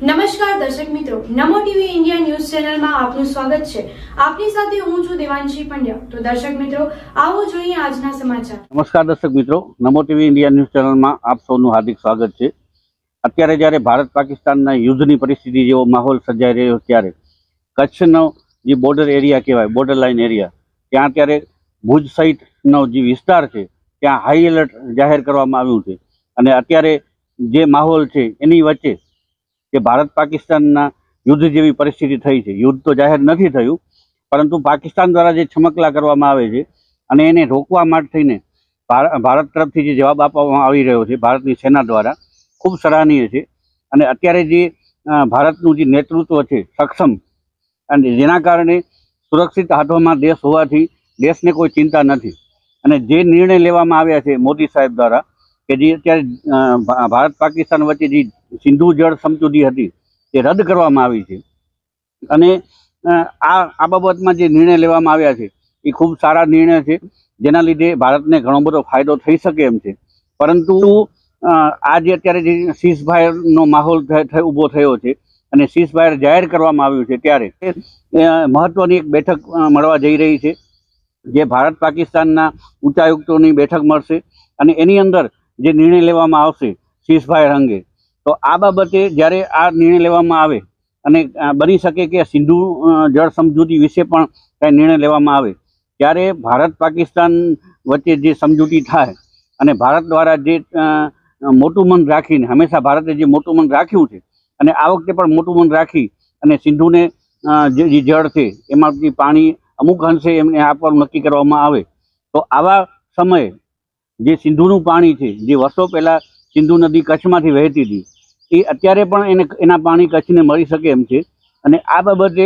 નમસ્કાર દર્શક મિત્રો, નમો ટીવી ઇન્ડિયા ન્યૂઝ ચેનલમાં આપનું સ્વાગત છે. આપની સાથે હું છું દેવાંશી પંડ્યા. તો દર્શક મિત્રો, આવો જોઈએ આજના સમાચાર. નમસ્કાર દર્શક મિત્રો, નમો ટીવી ઇન્ડિયા ન્યૂઝ ચેનલમાં આપ સૌનું હાર્દિક સ્વાગત છે. અત્યારે જ્યારે ભારત પાકિસ્તાનના યુદ્ધની પરિસ્થિતિ જેવો માહોલ સર્જાઈ રહ્યો ત્યારે કચ્છનો જે બોર્ડર એરિયા કહેવાય બોર્ડર લાઇન એરિયા ત્યાં અત્યારે ભુજ સહિતનો જે વિસ્તાર છે, ત્યાં હાઈ એલર્ટ જાહેર કરવામાં આવ્યું છે. અને અત્યારે જે માહોલ છે, એની વચ્ચે કે ભારત પાકિસ્તાનના યુદ્ધ જેવી પરિસ્થિતિ થઈ છે. યુદ્ધ તો જાહેર નથી થયું, પરંતુ પાકિસ્તાન દ્વારા જે છમકલા કરવામાં આવે છે અને એને રોકવા માટે થઈને ભાર- ભારત તરફથી જે જવાબ આપવામાં આવી રહ્યો છે, ભારતની સેના દ્વારા, ખૂબ સરાહનીય છે. અને અત્યારે જે ભારતનું જે નેતૃત્વ છે, સક્ષમ, અને જેના કારણે સુરક્ષિત હાથોમાં દેશ હોવાથી દેશને કોઈ ચિંતા નથી. અને જે નિર્ણય લેવામાં આવ્યા છે મોદી સાહેબ દ્વારા કે જે અત્યારે ભારત પાકિસ્તાન વચ્ચે જે સિંધુ જળ સમજૂતી હતી, તે રદ કરવામાં આવી છે. અને આ આ બાબતમાં જે નિર્ણય લેવામાં આવ્યા છે, એ ખૂબ સારા નિર્ણય છે, જેના લીધે ભારતને ઘણો બધો ફાયદો થઈ શકે એમ છે. પરંતુ આ જે અત્યારે જે સીઝફાયરનો માહોલ ઊભો થયો છે, અને સીઝફાયર જાહેર કરવામાં આવ્યું છે ત્યારે મહત્વની એક બેઠક મળવા જઈ રહી છે, જે ભારત પાકિસ્તાનના ઉચ્ચાયુક્તોની બેઠક મળશે, અને એની અંદર જે નિર્ણય લેવામાં આવશે સીઝફાયર અંગે તો આ બાબતે જ્યારે આ નિર્ણય લેવામાં આવે અને બની શકે કે સિંધુ જળ સમજૂતી વિશે પણ કાંઈ નિર્ણય લેવામાં આવે, ત્યારે ભારત પાકિસ્તાન વચ્ચે જે સમજૂતી થાય અને ભારત દ્વારા જે મોટું મન રાખીને, હંમેશા ભારતે જે મોટું મન રાખ્યું છે અને આ વખતે પણ મોટું મન રાખી અને સિંધુને જે જળ છે એમાંથી પાણી અમુક અંશે એમને આપવાનું નક્કી કરવામાં આવે. તો આવા સમયે જે સિંધુનું પાણી છે, જે વર્ષો પહેલાં સિંધુ નદી કચ્છમાંથી વહેતી હતી, એ અત્યારે પણ એને, એના પાણી કચ્છને મળી શકે એમ છે. અને આ બાબતે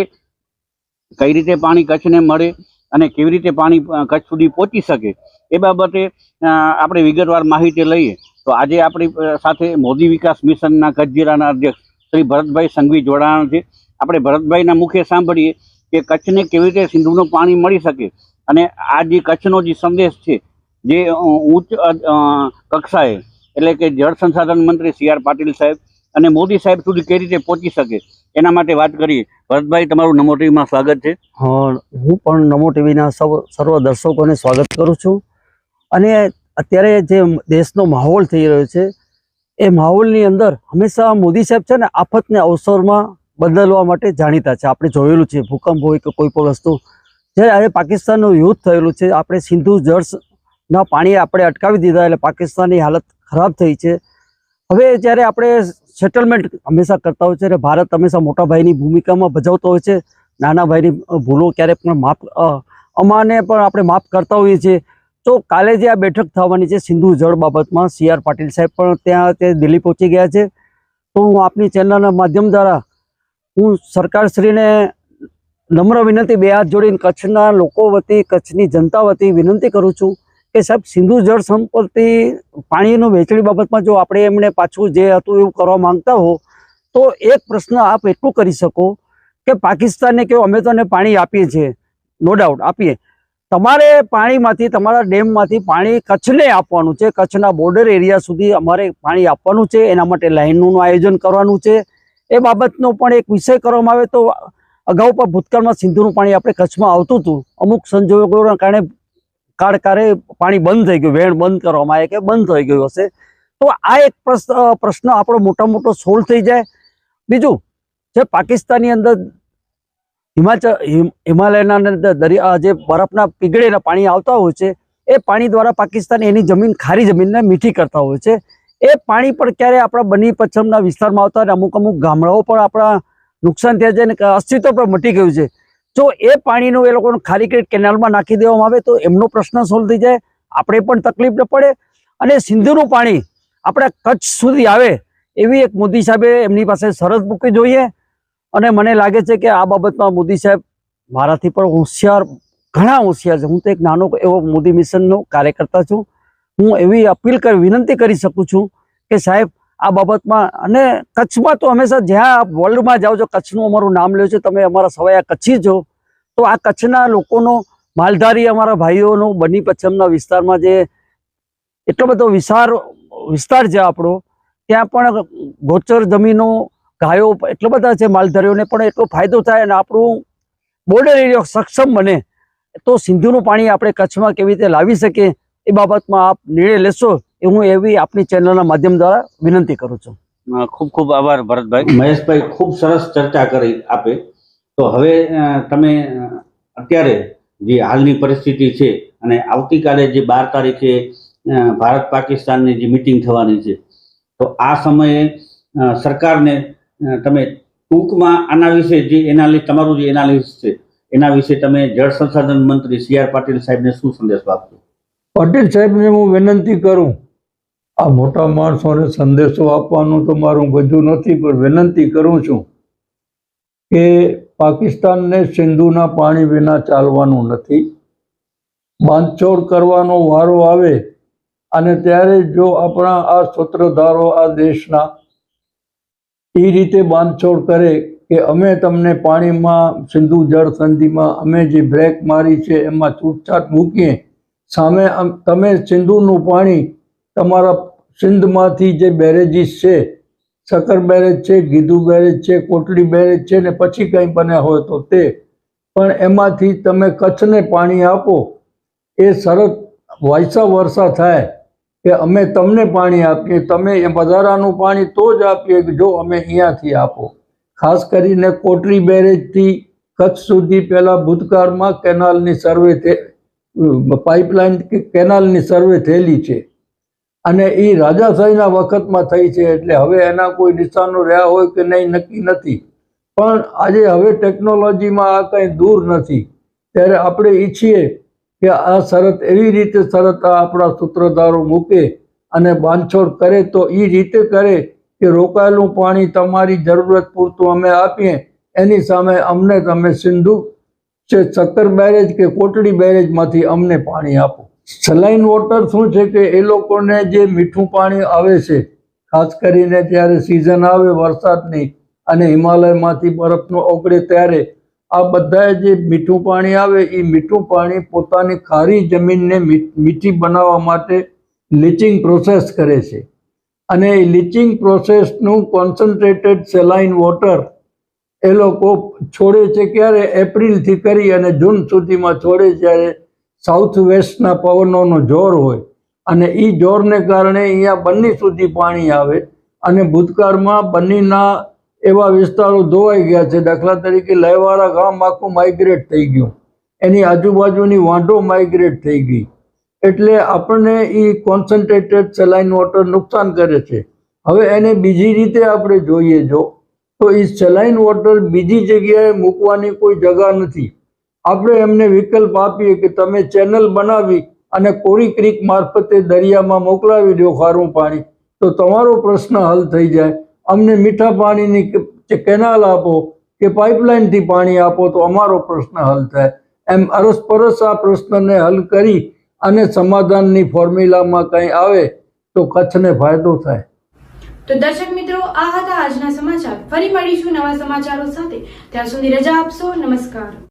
કઈ રીતે પાણી કચ્છને મળે અને કેવી રીતે પાણી કચ્છ સુધી પહોંચી શકે, એ બાબતે આપણે વિગતવાર માહિતી લઈએ. તો આજે આપણી સાથે મોદી વિકાસ મિશનના કચ્છ જિલ્લાના અધ્યક્ષ શ્રી ભરતભાઈ સંઘવી જોડાણ છે. આપણે ભરતભાઈના મુખે સાંભળીએ કે કચ્છને કેવી રીતે સિંધુનું પાણી મળી શકે. અને આ જે કચ્છનો જે સંદેશ છે જે ઉચ્ચ કક્ષાએ, એટલે કે જળ સંસાધન મંત્રી સી આર પાટીલ સાહેબ અને મોદી સાહેબ સુધી કઈ રીતે પહોંચી શકે, એના માટે વાત કરીએ. ભરતભાઈ, તમારું નમો ટીવીમાં સ્વાગત છે. હું પણ નમો ટીવીના સૌ સર્વ દર્શકોને સ્વાગત કરું છું. અને અત્યારે જે દેશનો માહોલ થઈ રહ્યો છે, એ માહોલની અંદર હંમેશા મોદી સાહેબ છે ને આફતને અવસરમાં બદલવા માટે જાણીતા છે. આપણે જોયેલું છે, ભૂકંપ હોય કે કોઈ પણ વસ્તુ. જ્યારે આજે પાકિસ્તાનનું યુદ્ધ થયેલું છે, આપણે સિંધુ જળ ના પાણી આપણે અટકાવી દીધા એટલે પાકિસ્તાનની હાલત ખરાબ થઈ છે. હવે જ્યારે આપણે સેટલમેન્ટ હંમેશા કરતા હોય છે અને ભારત હંમેશા મોટા ભાઈની ભૂમિકામાં ભજવતો હોય છે. નાના ભાઈની ભૂલો ક્યારેક પણ માફ અમાને પણ આપણે માફ કરતા હોઈએ છીએ. તો કાલે જે આ બેઠક થવાની છે સિંધુ જળ બાબતમાં, સી આર પાટીલ સાહેબ પણ ત્યાં તે દિલ્હી પહોંચી ગયા છે. તો હું આપની ચેનલના માધ્યમ દ્વારા, હું સરકારશ્રીને નમ્ર વિનંતી, બે હાથ જોડીને કચ્છના લોકો વતી, કચ્છની જનતા વતી વિનંતી કરું છું. કે સાહેબ, સિંધુ જળ સંપત્તિ પાણીનું વહેંચણી બાબતમાં જો આપણે એમણે પાછું જે હતું એવું કરવા માંગતા હો, તો એક પ્રશ્ન આપ એટલું કરી શકો કે પાકિસ્તાનને કે અમે તને પાણી આપીએ છીએ. નો ડાઉટ આપીએ. તમારે પાણીમાંથી, તમારા ડેમમાંથી પાણી કચ્છને આપવાનું છે. કચ્છના બોર્ડર એરિયા સુધી અમારે પાણી આપવાનું છે. એના માટે લાઇનનું આયોજન કરવાનું છે. એ બાબતનો પણ એક વિષય કરવામાં આવે તો અગાઉ પણ ભૂતકાળમાં સિંધુનું પાણી આપણે કચ્છમાં આવતું હતું. અમુક સંજોગોના કારણે કાળકારે પાણી બંધ થઈ ગયું, વેણ બંધ કરવામાં આવે કે બંધ થઈ ગયું હશે. તો આ એક પ્રશ્ન આપણો મોટા મોટો સોલ્વ થઈ જાય. બીજું, જે પાકિસ્તાનની અંદર હિમાચલ હિમ- હિમાલયના અંદર દરિયા જે બરફના પીગળેલા પાણી આવતા હોય છે, એ પાણી દ્વારા પાકિસ્તાન એની જમીન, ખારી જમીનને મીઠી કરતા હોય છે. એ પાણી પણ ક્યારે આપણા બની પચ્છમના વિસ્તારમાં આવતા અને અમુક અમુક ગામડાઓ પણ આપણા નુકસાન થયા છે અને અસ્તિત્વ પણ મટી ગયું છે. જો એ પાણીનું એ લોકોને ખાલી કરી કેનાલમાં નાખી દેવામાં આવે તો એમનો પ્રશ્ન સોલ્વ જાય, આપણે પણ તકલીફ ન પડે. અને સિંધુનું પાણી આપણા કચ્છ સુધી આવે એવી એક મોદી સાહેબે એમની પાસે શરત મૂકવી જોઈએ. અને મને લાગે છે કે આ બાબતમાં મોદી સાહેબ મારાથી પણ હોશિયાર, ઘણા હોશિયાર છે. હું તો એક નાનો એવો મોદી મિશનનો કાર્યકર્તા છું. હું એવી અપીલ કરી, વિનંતી કરી શકું છું કે સાહેબ આ બાબતમાં અને કચ્છમાં તો હંમેશા જ્યાં વર્લ્ડમાં જાઓ છો, કચ્છનું અમારું નામ લ્યો છે, તમે અમારા સવાયા કચ્છી છો, તો આ કચ્છના લોકોનો માલધારી અમારા ભાઈઓનો બની પચ્છમના વિસ્તારમાં જે એટલો બધો વિસ્તાર વિસ્તાર છે આપણો, ત્યાં પણ ગોચર જમીનો, ગાયો એટલા બધા છે માલધારીઓને, પણ એટલો ફાયદો થાય અને આપણું બોર્ડર એરિયો સક્ષમ બને, તો સિંધુનું પાણી આપણે કચ્છમાં કેવી રીતે લાવી શકીએ, એ બાબતમાં આપ નિર્ણય લેશો. એ હું એવી આપની ચેનલના માધ્યમ દ્વારા વિનંતી કરું છું. ખૂબ ખૂબ આભાર ભરતભાઈ. મહેશભાઈ ખૂબ સરસ ચર્ચા કરી આપે. તો હવે તમે અત્યારે જે હાલની પરિસ્થિતિ છે અને આવતીકાલે જે બાર તારીખે અ, ભારત પાકિસ્તાનની જે મિટિંગ થવાની છે તો આ સમયે સરકારને તમે ટૂંકમાં આના વિશે જે એનાલિસ તમારું જે એનાલિસ્ટ છે એના વિશે તમે જળ સંસાધન મંત્રી સી આર પાટીલ સાહેબને શું સંદેશ આપશો? પાટીલ સાહેબને હું વિનંતી કરું આ મોટા માણસોને સંદેશો આપવાનું તો મારું ગજુ નથી, પણ વિનંતી કરું છું કે પાકિસ્તાનને સિંધુના પાણી વિના ચાલવાનું નથી. બાંધછોડ કરવાનો વારો આવે અને ત્યારે જો આપણા આ સૂત્રધારો આ દેશના એ રીતે બાંધછોડ કરે કે અમે તમને પાણીમાં, સિંધુ જળ સંધિમાં, અમે જે બ્રેક મારી છે, એમાં છૂટછાટ મૂકીએ, સામે તમે સિંધુનું પાણી તમારા સિંધમાંથી જે બેરેજીસ છે, સકર બેરેજ છે, ગીધુ બેરેજ છે કોટડી બેરેજ છે ને પછી કંઈ બન્યા હોય તો તે. પણ એમાંથી તમે કચ્છને પાણી આપો, એ શરત વાયસા વરસા થાય કે અમે તમને પાણી આપીએ, તમે એ વધારાનું પાણી તો જ આપીએ જો અમે અહીંયાથી આપો. ખાસ કરીને કોટલી બેરેજથી કચ્છ સુધી પહેલાં ભૂતકાળમાં કેનાલની સર્વે પાઇપલાઇન કેનાલની સર્વે થયેલી છે. અને એ રાજાશાહીના વખતમાં થઈ છે એટલે હવે એના કોઈ નિશાનો રહ્યા હોય કે નહીં, નક્કી નથી. પણ આજે હવે ટેકનોલોજીમાં આ કંઈ દૂર નથી. ત્યારે આપણે ઈચ્છીએ કે આ શરત, એવી રીતે શરત આપણા સૂત્રધારો મૂકે અને બાંધછોડ કરે તો એ રીતે કરે કે રોકાયેલું પાણી તમારી જરૂરત પૂરતું અમે આપીએ. એની સામે અમને તમે સિંધુ છે સત્તર બેરેજ કે કોટડી બેરેજમાંથી અમને પાણી આપો. સલાઇન વોટર શું છે કે એ લોકોને જે મીઠું પાણી આવે છે, ખાસ કરીને જ્યારે સિઝન આવે વરસાદની અને હિમાલયમાંથી બરફનો ઓગળે ત્યારે, આ બધાએ જે મીઠું પાણી આવે, એ મીઠું પાણી પોતાની ખારી જમીનને મીઠી બનાવવા માટે લીચિંગ પ્રોસેસ કરે છે. અને એ લીચિંગ પ્રોસેસનું કોન્સન્ટ્રેટેડ સેલાઇન વોટર એ લોકો છોડે છે ક્યારે? એપ્રિલથી કરી અને જૂન સુધીમાં છોડે જ્યારે સાઉથ વેસ્ટના પવનોનો જોર હોય અને એ જોરને કારણે અહીંયા બન્ની સુધી પાણી આવે અને ભૂતકાળમાં બન્નીના એવા વિસ્તારો ધોવાઈ ગયા છે. દાખલા તરીકે લયવાળા ગામ આખું માઇગ્રેટ થઈ ગયું. એની આજુબાજુની વાંઢો માઇગ્રેટ થઈ ગઈ. એટલે આપણને એ કોન્સન્ટ્રેટેડ સેલાઇન વોટર નુકસાન કરે છે. હવે એને બીજી રીતે આપણે જોઈએ જો, તો એ સેલાઇન વોટર બીજી જગ્યાએ મૂકવાની કોઈ જગા નથી. આપણે એમને વિકલ્પ આપીએ કે તમે ચેનલ બનાવી અને કોરી ક્રીક મારફતે દરિયામાં મોકલાવી દો ખારું પાણી. તો તમારો પ્રશ્ન હલ થઈ જાય. અમને મીઠા પાણીની કેનાલ આપો, કે પાઇપલાઇનથી પાણી આપો, તો અમારો પ્રશ્ન હલ થાય. એમ અરસપરસ આ પ્રશ્નને હલ કરી અને સમાધાનની ફોર્મ્યુલામાં કંઈ આવે, તો કચ્છને ફાયદો થાય. તો દર્શક મિત્રો, આ હતા આજના સમાચાર. ફરી મળીશું નવા સમાચારો સાથે. ત્યાં સુધી રજા આપશો. નમસ્કાર.